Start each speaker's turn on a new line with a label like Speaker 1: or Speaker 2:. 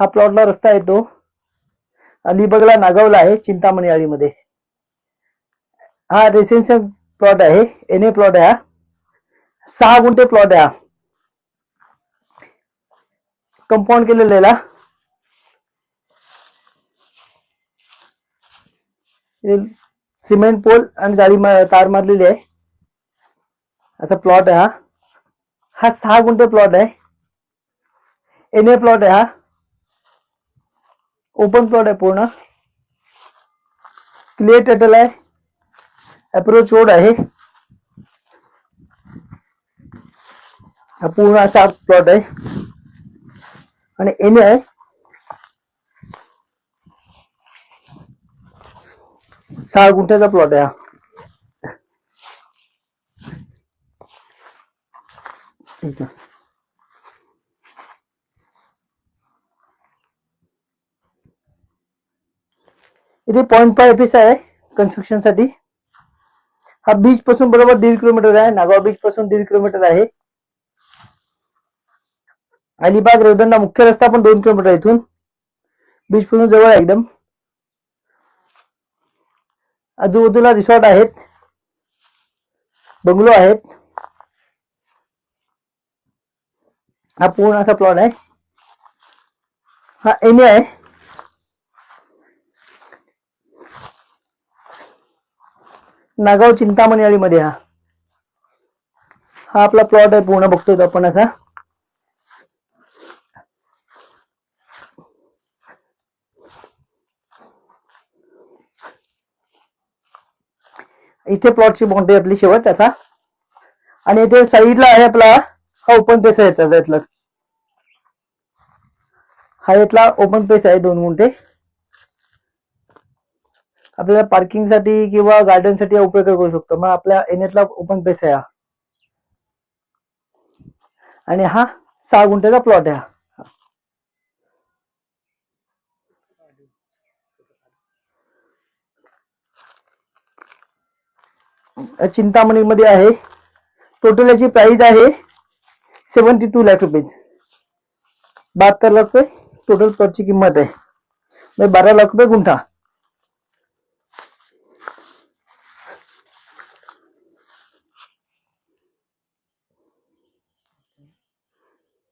Speaker 1: हा प्लॉटला रस्ता येतो अलिबागला नागावला आहे चिंतामणी आळीमध्ये. हा रेसिडेन्शियल प्लॉट आहे एन ए प्लॉट आहे हा. सहा गुंठे प्लॉट आहे हा. कंपाऊंड केलेला सिमेंट पोल आणि जाळी तार मारलेली आहे. असा प्लॉट आहे हा. हा सहा गुंठे प्लॉट आहे. एन ए प्लॉट आहे हा? ओपन प्लॉट आहे पूर्ण. क्लिअर टटल आहे. अप्रोच रोड आहे. हा पूर्ण असा प्लॉट आहे. आणि एन आहे. सहा गुंठ्याचा प्लॉट आहे हा. ठीक आहे. इथे पॉईंट फाय ऑफिस आहे कन्स्ट्रक्शनसाठी. हा बीच पासून बरोबर दीड किलोमीटर आहे. नागाव बीच पासून दीड किलोमीटर आहे. अलिबाग रेवदंडा मुख्य रस्ता पण दोन किलोमीटर आहे इथून. बीच पासून जवळ आहे एकदम. आजूबाजूला रिसॉर्ट आहेत. बंगलो आहेत. हा पूर्ण असा प्लॉट आहे. हा एने आहे. नागाव चिंतामणी अळीमध्ये हा. हा आपला प्लॉट आहे पूर्ण बघतोय तो आपण असा. इथे प्लॉटची बाउंड्री आपली शेवट असा आणि इथे साईडला आहे आपला हा ओपन पेस आहे त्याचा इथला. हा इथला ओपन पेस आहे दोन गुंठे. आपल्याला पार्किंगसाठी किंवा गार्डनसाठी उपयोग करू शकतो. मग आपल्या एनएतला ओपन पेस आहे हा. आणि हा सहा गुंठ्याचा प्लॉट आहे हा. चिंतामणी मध्ये आहे. टोटल याची प्राइस आहे सेव्हन्टी टू लॅक रुपीज बहात्तर लाख रुपये टोटल प्लॉटची किंमत आहे. म्हणजे बारा लाख रुपये गुंठा.